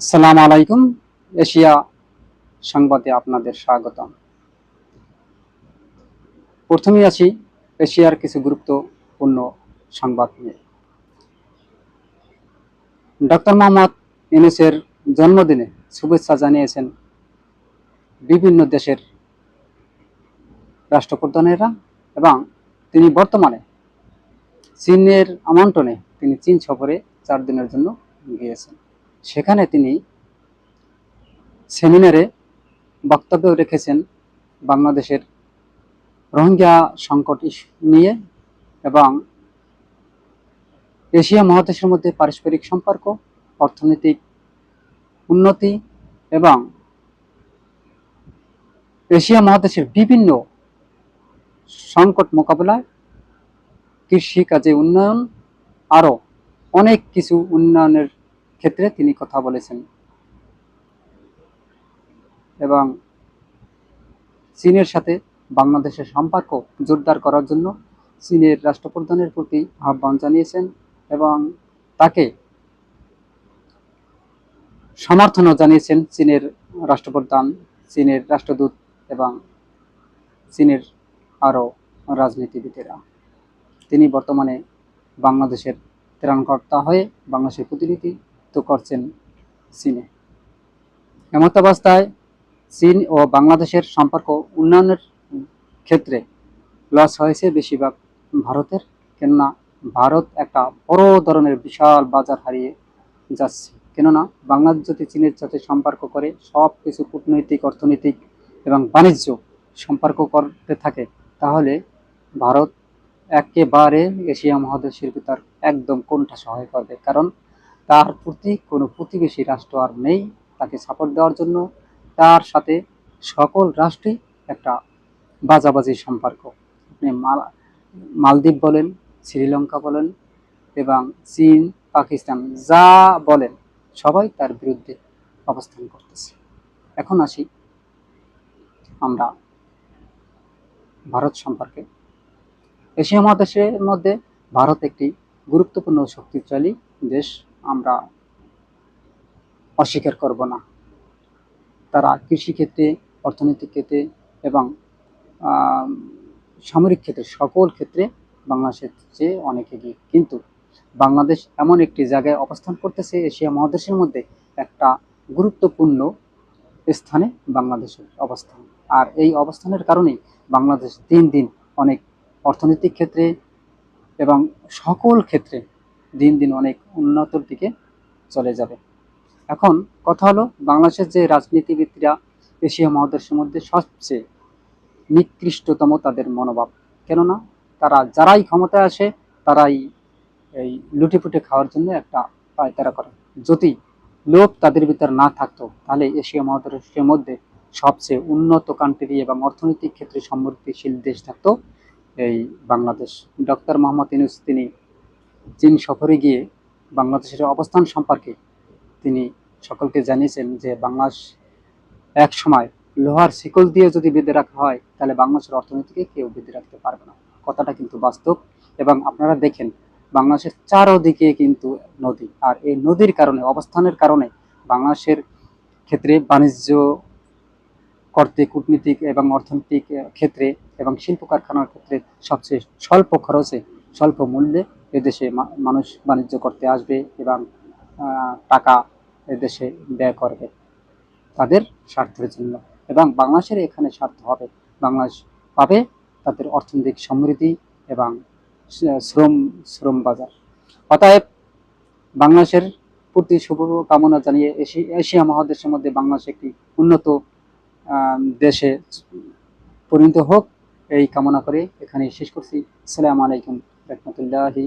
আসসালামু আলাইকুম। এশিয়া সংবাদে আপনাদের স্বাগতম। প্রথমেই আছি এশিয়ার কিছু গুরুত্বপূর্ণ সংবাদ নিয়ে। ডক্টর মোহাম্মদ ইউনুসের জন্মদিনে শুভেচ্ছা জানিয়েছেন বিভিন্ন দেশের রাষ্ট্রপ্রধানেরা এবং তিনি বর্তমানে চীনের আমন্ত্রণে তিনি চীন সফরে চার দিনের জন্য গিয়েছেন। সেখানে তিনি সেমিনারে বক্তব্য রেখেছেন বাংলাদেশের রোহিঙ্গা সংকট নিয়ে এবং এশিয়া মহাদেশের মধ্যে পারস্পরিক সম্পর্ক, অর্থনৈতিক উন্নতি এবং এশিয়া মহাদেশের বিভিন্ন সংকট মোকাবেলায় কৃষি কাজে উন্নয়ন, আরও অনেক কিছু উন্নয়নের ক্ষেত্রে তিনি কথা বলেছেন। এবং চীনের সাথে বাংলাদেশের সম্পর্ক জোরদার করার জন্য চীনের রাষ্ট্রপ্রধানের প্রতি আহ্বান জানিয়েছেন এবং তাকে সমর্থনও জানিয়েছেন চীনের রাষ্ট্রপ্রধান, চীনের রাষ্ট্রদূত এবং চীনের আরও রাজনীতিবিদেরা। তিনি বর্তমানে বাংলাদেশের ত্রাণকর্তা হয়ে বাংলাদেশের প্রতিনিধিত্ব করছেন চীনে। এমত অবস্থায় চীন ও বাংলাদেশের সম্পর্ক উন্নয়নের ক্ষেত্রে লস হয়েছে বেশিরভাগ ভারতের, কেননা ভারত একটা বড় ধরনের বিশাল বাজার হারিয়ে যাচ্ছে। কেননা বাংলাদেশ যদি চীনের সাথে সম্পর্ক করে সব কিছু কূটনৈতিক, অর্থনৈতিক এবং বাণিজ্য সম্পর্ক করতে থাকে, তাহলে ভারত একেবারে এশিয়া মহাদেশের ভিতর একদম কোনটা সহায় করবে কারণ তার প্রতি কোনো প্রতিবেশী রাষ্ট্র আর নেই তাকে সাপোর্ট দেওয়ার জন্য। তার সাথে সকল রাষ্ট্রই একটা বাজাবাজি সম্পর্ক। আপনি মাল, মালদ্বীপ বলেন, শ্রীলঙ্কা বলেন এবং চীন, পাকিস্তান যা বলেন সবাই তার বিরুদ্ধে অবস্থান করতেছে। এখন আসি আমরা ভারত সম্পর্কে। এশিয়া মহাদেশের মধ্যে ভারত একটি গুরুত্বপূর্ণ শক্তিশালী দেশ। আমরা অস্বীকার করব না। তারা কৃষিক্ষেত্রে, অর্থনৈতিক ক্ষেত্রে এবং সামরিক ক্ষেত্রে, সকল ক্ষেত্রে বাংলাদেশের চেয়ে অনেক এগিয়ে। কিন্তু বাংলাদেশ এমন একটি জায়গায় অবস্থান করতেছে, এশিয়া মহাদেশের মধ্যে একটা গুরুত্বপূর্ণ স্থানে বাংলাদেশের অবস্থান। আর এই অবস্থানের কারণেই বাংলাদেশ দিন দিন অনেক অর্থনৈতিক ক্ষেত্রে এবং সকল ক্ষেত্রে দিন দিন অনেক উন্নতর দিকে চলে যাবে। এখন কথা হলো, বাংলাদেশের যে রাজনীতিবিদরা এশিয়া মহাদেশের মধ্যে সবচেয়ে নিকৃষ্টতম তাদের মনোভাব। কেননা, তারা যারাই ক্ষমতায় আসে, তারাই এই লুটেপুটে খাওয়ার জন্য একটা পায়তারা করে। যদি লোভ তাদের ভিতর না থাকতো, তাহলে এশিয়া মহাদেশের মধ্যে সবচেয়ে উন্নত কান্ট্রি এবং অর্থনৈতিক ক্ষেত্রে সমৃদ্ধিশীল দেশ থাকতো এই বাংলাদেশ। ডক্টর মোহাম্মদ ইউনুস, তিনি চীন সফরে গিয়ে বাংলাদেশের অবস্থান সম্পর্কে তিনি সকলকে জানিয়েছেন যে বাংলাদেশ এক সময় লোহার শিকল দিয়ে যদি বেঁধে রাখা হয়, তাহলে বাংলাদেশের অর্থনীতিকে কেউ বেঁধে রাখতে পারবে না। কথাটা কিন্তু বাস্তব এবং আপনারা দেখেন বাংলাদেশের চারোদিকে কিন্তু নদী। আর এই নদীর কারণে, অবস্থানের কারণে বাংলাদেশের ক্ষেত্রে বাণিজ্য করতে, কূটনীতিক এবং অর্থনৈতিক ক্ষেত্রে এবং শিল্প কারখানার ক্ষেত্রে সবচেয়ে স্বল্প খরচে স্বল্প মূল্যে এদেশে মানুষ বাণিজ্য করতে আসবে এবং টাকা এদেশে ব্যয় করবে তাদের স্বার্থের জন্য। এবং বাংলাদেশের এখানে স্বার্থ হবে। বাংলাদেশ পাবে তাদের অর্থনৈতিক সমৃদ্ধি এবং শ্রম শ্রম বাজার। অতএব বাংলাদেশের প্রতি শুভ কামনা জানিয়ে এশি- এশিয়া মহাদেশের মধ্যে বাংলাদেশ একটি উন্নত দেশে পরিণত হোক। এই কামনা করে এখানে শেষ করছি। আসসালামু আলাইকুম। রহমতুল্লাহি